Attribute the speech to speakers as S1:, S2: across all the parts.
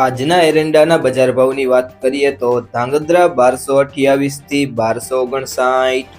S1: આજના એરંડાના બજાર ભાવની વાત કરીએ તો ધાંગધ્રા બારસો અઠ્યાવીસથી બારસો ઓગણસાઠ,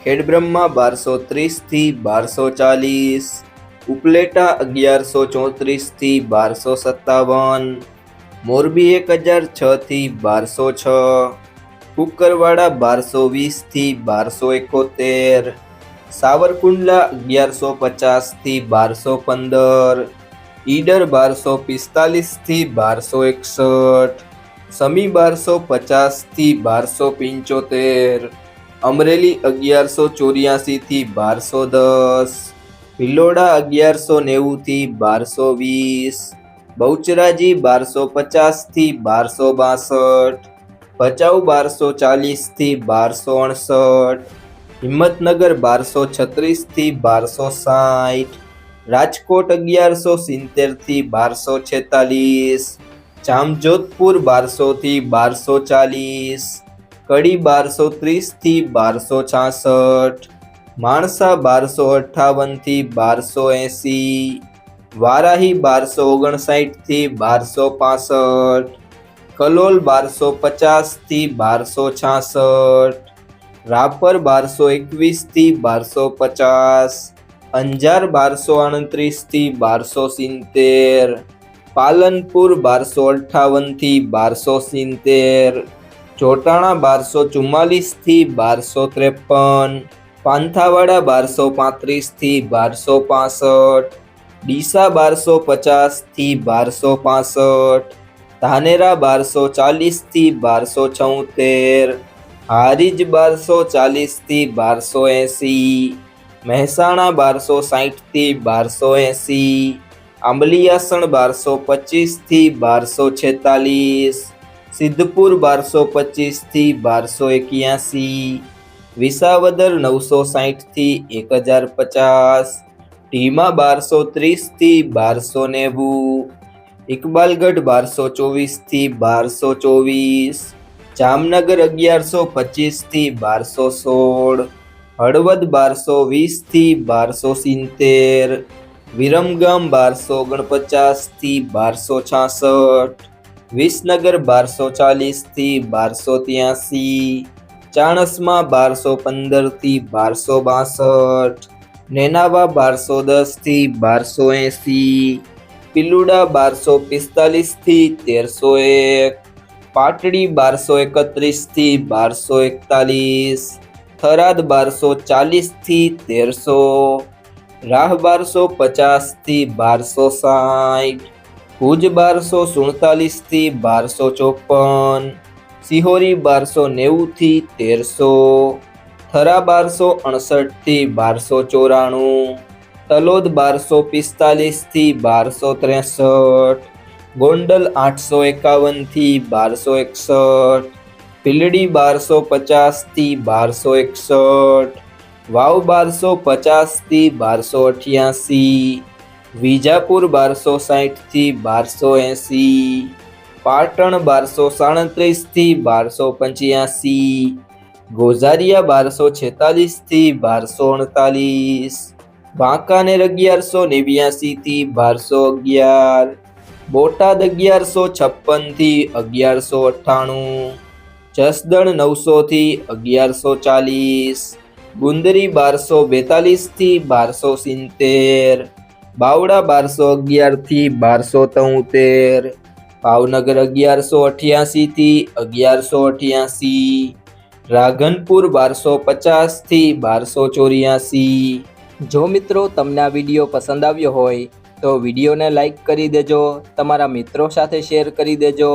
S1: ખેડબ્રહ્મા બારસો ત્રીસથી બારસો ચાલીસ, ઉપલેટા અગિયારસો ચોત્રીસથી બારસો સત્તાવન, મોરબી એક હજાર છથી બારસો છ, કુકરવાડા બારસો વીસથી બારસો એકોતેર, સાવરકુંડલા અગિયારસો પચાસથી બારસો પંદર ઈડર બારસો પિસ્તાલીસથી બારસો એકસઠ, સમી બારસો પચાસથી બારસો પંચોતેર, અમરેલી અગિયારસો ચોર્યાસીથી બારસો દસ, ભિલોડા અગિયારસો નેવુંથી બારસો વીસ, બહુચરાજી બારસો પચાસથી બારસો બાસઠ, ભચાઉ બારસો ચાલીસથી બારસો અડસઠ, હિંમતનગર બારસો છત્રીસથી બારસો સાઠ રાજકોટ અગિયારસો સિત્તેરથી બારસો છેતાલીસ, જામજોધપુર બારસો થી બારસો ચાલીસ, કડી બારસો ત્રીસથી બારસો છાસઠ, માણસા બારસો અઠ્ઠાવનથી બારસો એંસી, વારાહી બારસો ઓગણસાઠથી બારસો પાસઠ, કલોલ બારસો પચાસથી બારસો છાસઠ, રાપર બારસો એકવીસથી બારસો પચાસ અંજાર બારસો આડત્રીસથી બારસો સિત્તેર, પાલનપુર બારસો અઠ્ઠાવનથી બારસો સિત્તેર, ચોટાણા બારસો ચુમ્માલીસથી બારસો ત્રેપન, પાંથાવાડા બારસો પાંત્રીસથી બારસો પાસઠ, ડીસા બારસો પચાસથી બારસો પાસઠ, ધાનેરા બારસો ચાલીસથી બારસો છોતેર, હારીજ બારસો ચાલીસથી બારસો એંસી મહેસાણા બારસો સાહીઠથી બારસો એંસી આંબલિયાસણ બારસો પચીસથી બારસો છેતાલીસ, સિદ્ધપુર બારસો પચીસથી બારસો એક્યાસી, વિસાવદર નવસો સાહીઠથી એક હજાર પચાસ, ઢીમા બારસો ત્રીસથી બારસો નેવું, ઇકબાલગઢ બારસો ચોવીસથી બારસો ચોવીસ, જામનગર અગિયારસો પચીસથી બારસો સોળ હળવદ બારસો વીસથી બારસો સિત્તેર, વિરમગામ બારસો ઓગણપચાસથી બારસો છાસઠ, વિસનગર બારસો ચાલીસથી બારસો ત્યાસી, ચાણસમાં બારસો પંદરથી બારસો બાસઠ, નેનાવા બારસો દસથી બારસો એંસી, પિલુડા બારસો પિસ્તાલીસથી તેરસો એક, પાટડી બારસો એકત્રીસથી બારસો એકતાલીસ થરાદ બારસો ચાલીસથી તેરસો, રાહ બારસો પચાસથી બારસો સાઠ, ભુજ બારસો સુડતાલીસથી બારસો ચોપન, સિહોરી બારસો નેવુંથી તેરસો, થરા બારસો અડસઠથી બારસો ચોરાણું, તલોદ બારસો પિસ્તાલીસથી બારસો ત્રેસઠ, ગોંડલ આઠસો એકાવનથી બારસો એકસઠ ભીલડી બારસો પચાસથી બારસો એકસઠ, વાવ બારસો પચાસથી બારસો અઠ્યાસી, વિજાપુર બારસો સાહીઠથી બારસો એંસી, પાટણ બારસો સાડત્રીસથી બારસો પંચ્યાસી, ગોઝારિયા બારસો છેતાલીસથી બારસો અડતાલીસ વાંકાનેર અગિયારસો નેવ્યાસીથી બારસો અગિયાર, બોટાદ અગિયારસો છપ્પનથી અગિયારસો અઠ્ઠાણું જસદણ નવસો થી અગિયારસો ચાલીસ, ગુંદરી બારસો બેતાલીસથી બારસો સિત્તેર, બાવડા બારસો અગિયારથી બારસો તોતેર, ભાવનગર અગિયારસો અઠ્યાસી થી અગિયારસો અઠ્યાસી, રાધનપુર બારસો પચાસથી બારસો ચોર્યાસી. જો મિત્રો તમને આ વીડિયો પસંદ આવ્યો હોય તો વિડીયોને લાઈક કરી દેજો, તમારા મિત્રો સાથે શેર કરી દેજો.